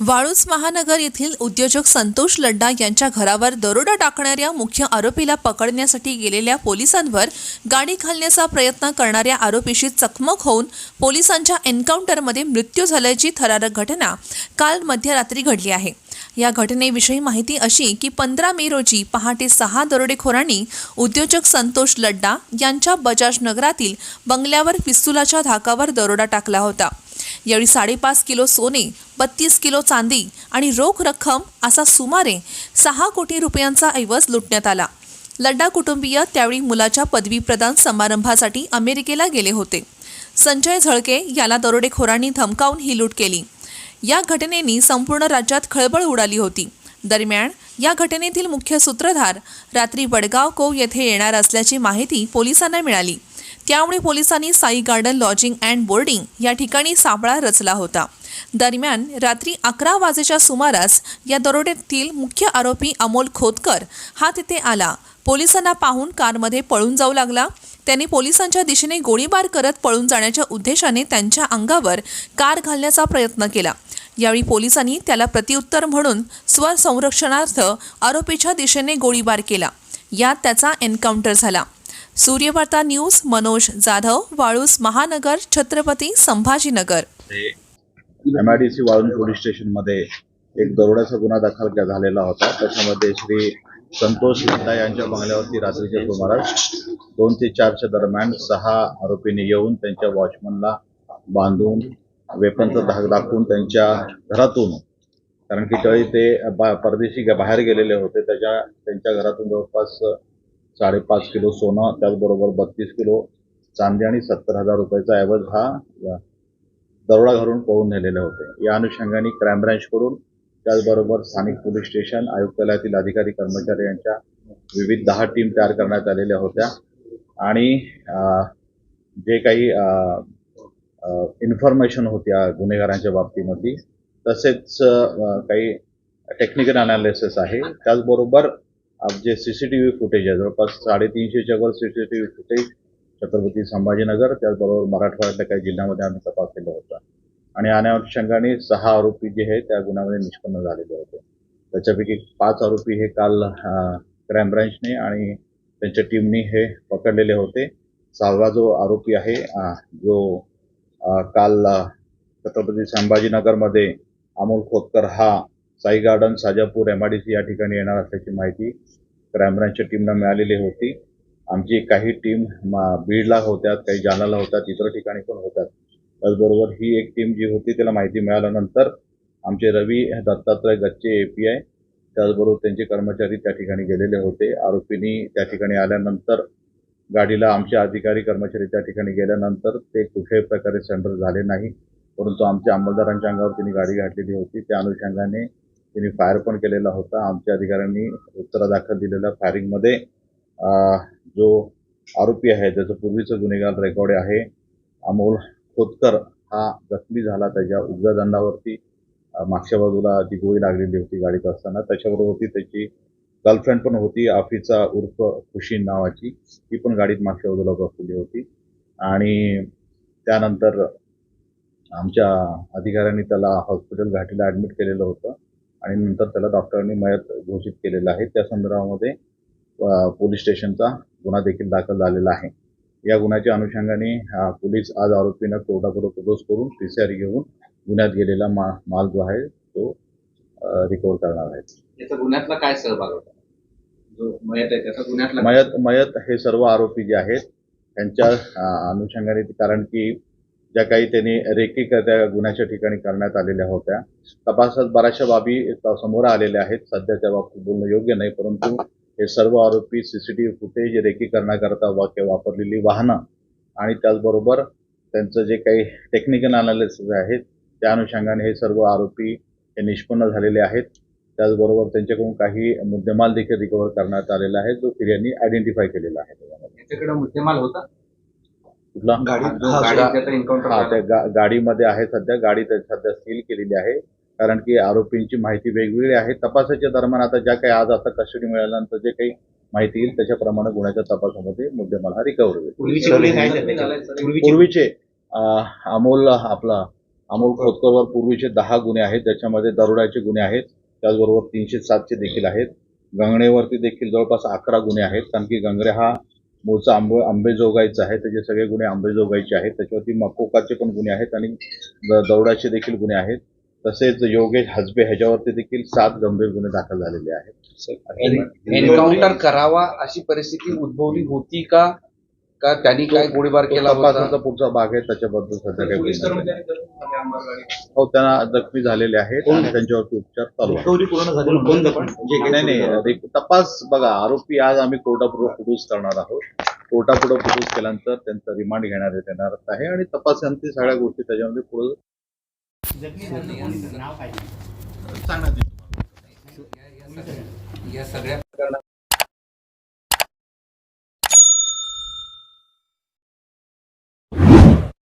वाळूज महानगर येथील उद्योजक संतोष लड्डा यांच्या घरावर दरोडा टाकणाऱ्या मुख्य आरोपीला पकडण्यासाठी गेलेल्या पोलिसांवर गाडी घालण्याचा प्रयत्न करणाऱ्या आरोपीशी चकमक होऊन पोलिसांच्या एन्काउंटरमध्ये मृत्यू झाल्याची थरारक घटना काल मध्यरात्री घडली आहे. या घटनेविषयी माहिती अशी की पंधरा मे रोजी पहाटे सहा दरोडेखोरांनी उद्योजक संतोष लड्डा यांच्या बजाज नगरातील बंगल्यावर पिस्तुलाच्या धाकावर दरोडा टाकला होता. यावेळी साडेपाच किलो सोने बत्तीस किलो चांदी आणि रोख रक्कम असा सुमारे सहा कोटी रुपयांचा ऐवज लुटण्यात आला. लड्डा कुटुंबीय त्यावेळी मुलाच्या पदवीप्रदान समारंभासाठी अमेरिकेला गेले होते. संजय झळके याला दरोडेखोरांनी धमकावून ही लूट केली. या घटनेनी संपूर्ण राज्यात खळबळ उडाली होती. दरम्यान या घटनेतील मुख्य सूत्रधार रात्री वडगाव कोव येथे येणार असल्याची माहिती पोलिसांना मिळाली. त्यामुळे पोलिसांनी Sai garden lodging and boarding या ठिकाणी सापळा रचला होता. दरम्यान रात्री अकरा वाजेच्या सुमारास या दरोड्यातील मुख्य आरोपी अमोल खोतकर हा तिथे आला. पोलिसांना पाहून कारमध्ये पळून जाऊ लागला. त्यांनी पोलिसांच्या दिशेने गोळीबार करत पळून जाण्याच्या उद्देशाने त्यांच्या अंगावर कार घालण्याचा प्रयत्न केला. यावेळी पोलिसांनी त्याला प्रत्युत्तर म्हणून स्वसंरक्षणार्थ आरोपीच्या दिशेने गोळीबार केला. यात त्याचा एन्काउंटर झाला. सूर्यवार्ता न्यूज मनोज जाधव वाळूस महानगर छत्रपती संभाजीनगर. एमआयडीसी वाळून पोलीस स्टेशनमध्ये एक दरोड्याचा गुन्हा दाखल झालेला होता. त्याच्यामध्ये श्री संतोष मेहता यांच्या बंगल्यावरती रात्रीच्या सुमारास दोन ते चारच्या दरम्यान सहा आरोपींनी येऊन त्यांच्या वॉचमनला बांधून वेपनचा धाक दाखवून त्यांच्या घरातून कारण की त्यावेळी ते बा- परदेशी बाहेर गेलेले होते त्याच्या त्यांच्या घरातून जवळपास साडेपाच किलो सोनं त्याचबरोबर बत्तीस किलो चांदी आणि सत्तर हजार रुपयाचा ऐवज हा दरोडा घालून पळून नेलेले होते. या अनुषंगाने क्राईम ब्रँचकडून त्याचबरोबर स्थानिक पोलीस स्टेशन आयुक्तालयातील अधिकारी कर्मचारी यांच्या विविध दहा टीम तयार करण्यात आलेल्या होत्या. आणि जे काही इन्फॉर्मेशन होत्या गुन्हेगारांच्या बाबतीमध्ये तसेच काही टेक्निकल अनालिसिस आहे. त्याचबरोबर जे C C T V footage आहे जवळपास साडेतीनशेच्या वर C C T V footage Chhatrapati Sambhajinagar त्याचबरोबर मराठवाड्यातल्या काही जिल्ह्यामध्ये आम्ही तपास केलं होतं. आणि अनुषंगाने सहा आरोपी जे आहे त्या गुन्ह्यामध्ये निष्पन्न झालेले होते. त्याच्यापैकी पाच आरोपी हे काल क्राईम ब्रँचने आणि त्यांच्या टीमने हे पकडलेले होते. सहावा जो आरोपी आहे जो काल छत्रपती संभाजीनगरमध्ये अमोल खोतकर हा Sai garden Sajapur M I D C या ठिकाणी येणार असल्याची माहिती क्राईम ब्रँचच्या टीमला मिळालेली होती. आमची काही टीम बीडला होत्यात काही जालनाला होत्या इतर ठिकाणी पण होतात त्याचबरोबर ही एक टीम जी होती त्याला माहिती मिळाल्यानंतर आमचे Ravi Dattatray Gacche A P I त्याचबरोबर त्यांचे कर्मचारी त्या ठिकाणी गेलेले होते. आरोपींनी त्या ठिकाणी आल्यानंतर गाडीला आमचे अधिकारी कर्मचारी त्या ठिकाणी गेल्यानंतर ते कुठल्याही प्रकारे सेंटर झाले नाही परंतु आमच्या अंमलदारांच्या अंगावर त्यांनी गाडी घातलेली होती. त्या अनुषंगाने त्यांनी फायर पण केलेला होता. आमच्या अधिकाऱ्यांनी उत्तरादाखल दिलेल्या फायरिंगमध्ये जो आरोपी आहे त्याचं पूर्वीचं गुन्हेगार रेकॉर्ड आहे अमोल खोतकर हा जखमी झाला त्याच्या उजव्या दंडावरती मागच्या बाजूला जी गोळी लागलेली होती गाडीत असताना त्याच्याबरोबर होती त्याची गर्लफ्रेंड पण होती आफीचा उर्फ खुशी नावाची. ती पण गाडीत मागच्या बाजूला बसलेली होती. आणि त्यानंतर आमच्या अधिकाऱ्यांनी त्याला हॉस्पिटल घाटीला ॲडमिट केलेलं होतं. आणि नंतर त्याला डॉक्टरांनी मयत घोषित केलेलं आहे. त्या संदर्भामध्ये पोलीस स्टेशनचा गुन्हा देखील दाखल झालेला आहे. या गुन्ह्याच्या अनुषंगाने पोलीस आज आरोपींना कोर्टाकडे प्रदोष करून पी सी आर घेऊन गुन्ह्यात गेलेला मा माल जो आहे तो रिकवर करणार आहे. गुन्ह्यातला काय सहभाग होता? मयत मयत हे सर्व आरोपी जे आहेत त्यांच्या अनुषंगाने कारण की ज्या काही त्यांनी रेकी त्या गुन्ह्याच्या ठिकाणी करण्यात आलेल्या होत्या तपासात बऱ्याचशा बाबी समोर आलेल्या आहेत. सध्याच्या बाबतीत बोलणं योग्य नाही परंतु हे सर्व आरोपी सीसीटीव्ही फुटेज रेकी करण्याकरता वाक्य वापरलेली वाहनं आणि त्याचबरोबर त्यांचं जे काही टेक्निकल अनालिसिस आहेत त्या अनुषंगाने हे सर्व आरोपी हे निष्पन्न झालेले आहेत. त्याचबरोबर त्यांच्याकडून काही मुद्देमाल देखील रिकव्हर करण्यात आलेला आहे जो फिर्यानी आयडेंटिफाय केलेला आहे. त्याच्यामध्ये. याच्याकडे मुद्देमाल होता? कुठला? हा गाडीमध्ये आहे सध्या. गाडी सध्या सील केलेली आहे. कारण की आरोपींची माहिती वेगवेगळी आहे. तपासाच्या दरम्यान आता ज्या काही आज आता कस्टडी मिळाल्यानंतर जे काही माहिती येईल त्याच्याप्रमाणे गुन्ह्याच्या तपासामध्ये मुद्देमाल हा रिकव्हर होईल. पूर्वीचे अमोल आपला अमोल खोतकरवर पूर्वीचे दहा गुन्हे आहेत. त्याच्यामध्ये दरोड्याचे गुन्हे आहेत. त्याचबरोबर तीनशे सातचे देखील आहेत. गंगणेवरती देखील जवळपास अकरा गुन्हे आहेत. कारण की गंगणे हा मूळचा आंबे आंबेजोगाईचा आहे. त्याचे सगळे गुन्हे आंबेजोगाईचे आहेत. त्याच्यावरती मकोकाचे पण गुन्हे आहेत आणि द- दरोड्याचे देखील गुन्हे आहेत. तसेच योगेश हसबे ह्याच्यावरती देखील सात गंभीर गुन्हे दाखल झालेले आहेत. एन्काउंटर करावा अशी परिस्थिती उद्भवली होती का? का त्यांनी काय गोळीबार केला तपासाचा होता पुढचा भाग आहे त्याच्याबद्दल सध्या हो त्यांना जखमी झालेले आहेत आणि त्यांच्यावरती उपचार चालू आहेत. रिकव्हरी पूर्ण झाली बंद पण जे काही नाही तपास बघा आरोपी आज आम्ही कोर्टापुढे प्रोड्यूस करणार आहोत. कोर्टापुढे प्रोड्यूस केल्यानंतर त्यांचं रिमांड घेण्यात येणार आहे आणि तपासांती सगळ्या गोष्टी त्याच्यामध्ये पुढे जखमी झालेलं कोणी नाव काय सांगण्यात येईल. या सगळ्या